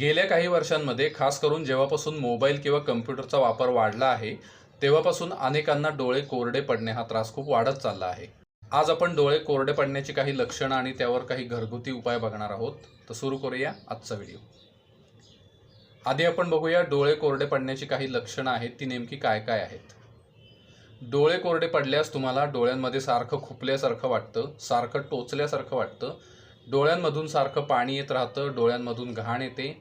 गेल्या काही वर्षांमध्ये खास करून जेव्हापासून मोबाईल किंवा कम्प्युटरचा वापर वाढला आहे तेव्हापासून अनेकांना डोळे कोरडे पडणे हा त्रास खूप वाढत चालला आहे. आज आपण डोळे कोरडे पडण्याची काही लक्षणं आणि त्यावर काही घरगुती उपाय बघणार आहोत. तर सुरू करूया आजचा व्हिडिओ. आधी आपण बघूया डोळे कोरडे पडण्याची काही लक्षणं आहेत ती नेमकी काय काय आहेत. डोळे कोरडे पडल्यास तुम्हाला डोळ्यांमध्ये सारखं खुपल्यासारखं वाटतं सारखं टोचल्यासारखं वाटतं डोळ्यांमधून सारखं पाणी येत राहतं डोळ्यांमधून घाण येते.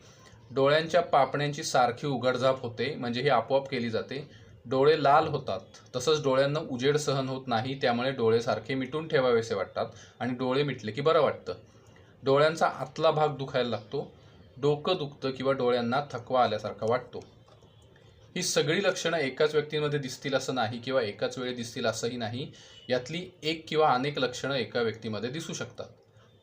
डोळ्यांच्या पापण्यांची सारखी उघडझाप होते म्हणजे ही आपोआप केली जाते. डोळे लाल होतात तसंच डोळ्यांना उजेड सहन होत नाही त्यामुळे डोळे सारखे मिटून ठेवावेसे वाटतात आणि डोळे मिटले की बरं वाटतं. डोळ्यांचा आतला भाग दुखायला लागतो डोकं दुखतं किंवा डोळ्यांना थकवा आल्यासारखा वाटतो. ही सगळी लक्षणं एकाच व्यक्तीमध्ये दिसतील असं नाही किंवा एकाच वेळी दिसतील असंही नाही यातली एक किंवा अनेक लक्षणं एका व्यक्तीमध्ये दिसू शकतात.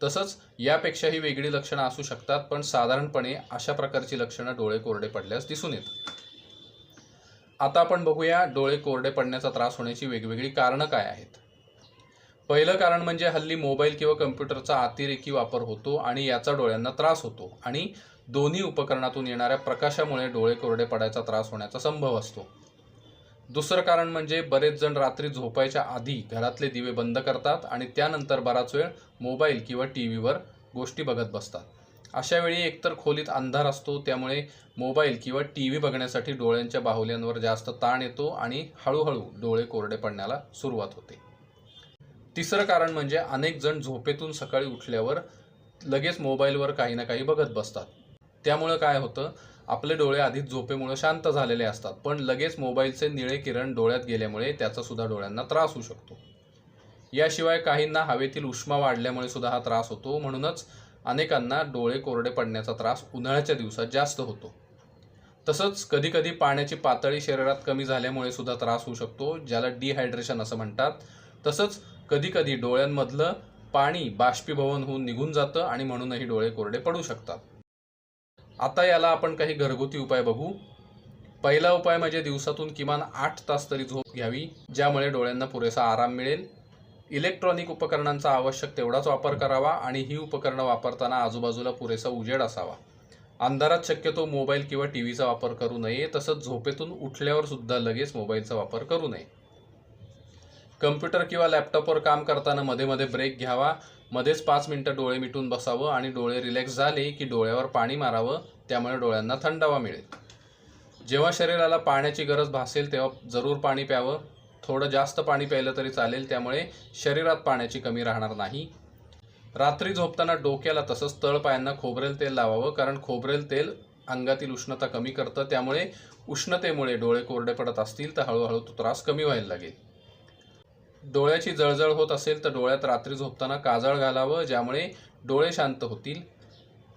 तसंच यापेक्षाही वेगळी लक्षणं असू शकतात पण साधारणपणे अशा प्रकारची लक्षणं डोळे कोरडे पडल्यास दिसून येतात. आता आपण बघूया डोळे कोरडे पडण्याचा त्रास होण्याची वेगवेगळी कारणं काय आहेत. पहिलं कारण म्हणजे हल्ली मोबाईल किंवा कम्प्युटरचा अतिरेकी वापर होतो आणि याचा डोळ्यांना त्रास होतो आणि दोन्ही उपकरणातून येणाऱ्या प्रकाशामुळे डोळे कोरडे पडायचा त्रास होण्याचा संभव असतो. दुसरं कारण म्हणजे बरेच जण रात्री झोपायच्या आधी घरातले दिवे बंद करतात आणि त्यानंतर बराच वेळ मोबाईल किंवा टी व्हीवर गोष्टी बघत बसतात. अशा वेळी एकतर खोलीत अंधार असतो त्यामुळे मोबाईल किंवा टी व्ही बघण्यासाठी डोळ्यांच्या बाहुल्यांवर जास्त ताण येतो आणि हळूहळू डोळे कोरडे पडण्याला सुरुवात होते. तिसरं कारण म्हणजे अनेक जण झोपेतून सकाळी उठल्यावर लगेच मोबाईलवर काही ना काही बघत बसतात. त्यामुळं काय होतं आपले डोळे आधीच झोपेमुळे शांत झालेले असतात पण लगेच मोबाईलचे निळे किरण डोळ्यात गेल्यामुळे त्याचा सुद्धा डोळ्यांना त्रास होऊ शकतो. याशिवाय काहींना हवेतील उष्मा वाढल्यामुळे सुद्धा हा त्रास होतो म्हणूनच अनेकांना डोळे कोरडे पडण्याचा त्रास उन्हाळ्याच्या दिवसात जास्त होतो. तसंच कधीकधी पाण्याची पातळी शरीरात कमी झाल्यामुळे सुद्धा त्रास होऊ शकतो ज्याला डिहायड्रेशन असं म्हणतात. तसंच कधीकधी डोळ्यांमधलं पाणी बाष्पीभवन होऊन निघून जातं आणि म्हणूनही डोळे कोरडे पडू शकतात. आता याला आपण काही घरगुती उपाय बघू. पहिला उपाय म्हणजे दिवसातून किमान आठ तास तरी झोप घ्यावी ज्यामुळे डोळ्यांना पुरेसा आराम मिळेल. इलेक्ट्रॉनिक उपकरणांचा आवश्यक तेवढाच वापर करावा आणि ही उपकरणं वापरताना आजूबाजूला पुरेसा उजेड असावा. अंधारात शक्यतो मोबाईल किंवा टी व्हीचा वापर करू नये तसंच झोपेतून उठल्यावर सुद्धा लगेच मोबाईलचा वापर करू नये. कम्प्युटर किंवा लॅपटॉपवर काम करताना मध्ये मध्ये ब्रेक घ्यावा. मध्येच पाच मिनटं डोळे मिटून बसावं आणि डोळे रिलॅक्स झाले की डोळ्यावर पाणी मारावं त्यामुळे डोळ्यांना थंडावा मिळेल. जेव्हा शरीराला पाण्याची गरज भासेल तेव्हा जरूर पाणी प्यावं. थोडं जास्त पाणी प्यायलं तरी चालेल त्यामुळे शरीरात पाण्याची कमी राहणार नाही. रात्री झोपताना डोक्याला तसंच तळपायांना खोबरेल तेल लावावं कारण खोबरेल तेल अंगातील उष्णता कमी करतं. त्यामुळे उष्णतेमुळे डोळे कोरडे पडत असतील तर हळूहळू तो त्रास कमी व्हायला लागेल. डोळ्याची जळजळ होत असेल तर डोळ्यात रात्री झोपताना काजळ घालावं ज्यामुळे डोळे शांत होतील.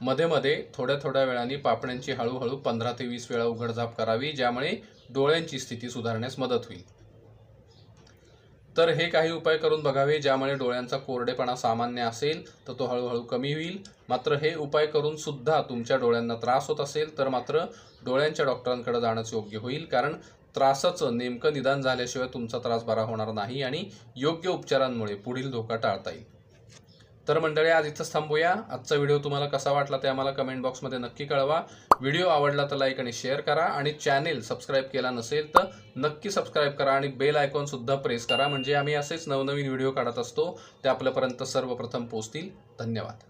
मध्ये मध्ये थोड्या थोड्या वेळाने पापण्यांची हळूहळू पंधरा ते वीस वेळा उघडझाप करावी ज्यामुळे डोळ्यांची स्थिती सुधारण्यास मदत होईल. तर हे काही उपाय करून बघावे ज्यामुळे डोळ्यांचा कोरडेपणा सामान्य असेल तर तो हळूहळू कमी होईल. मात्र हे उपाय करून सुद्धा तुमच्या डोळ्यांना त्रास होत असेल तर मात्र डोळ्यांच्या डॉक्टरांकडे जाणंच योग्य होईल कारण त्रासाचं नेमकं निदान झाल्याशिवाय तुमचा त्रास बरा होणार नाही आणि योग्य उपचारांमुळे पुढील धोका टाळता येईल. तर मंडळी आज इथंच थांबूया. आजचा व्हिडिओ तुम्हाला कसा वाटला ते आम्हाला कमेंट बॉक्समध्ये नक्की कळवा. व्हिडिओ आवडला तर लाईक आणि शेअर करा आणि चॅनेल सबस्क्राईब केला नसेल तर नक्की सबस्क्राईब करा आणि बेल आयकॉनसुद्धा प्रेस करा. म्हणजे आम्ही असेच नवनवीन व्हिडिओ काढत असतो. ते आपल्यापर्यंत सर्वप्रथम पोचतील धन्यवाद.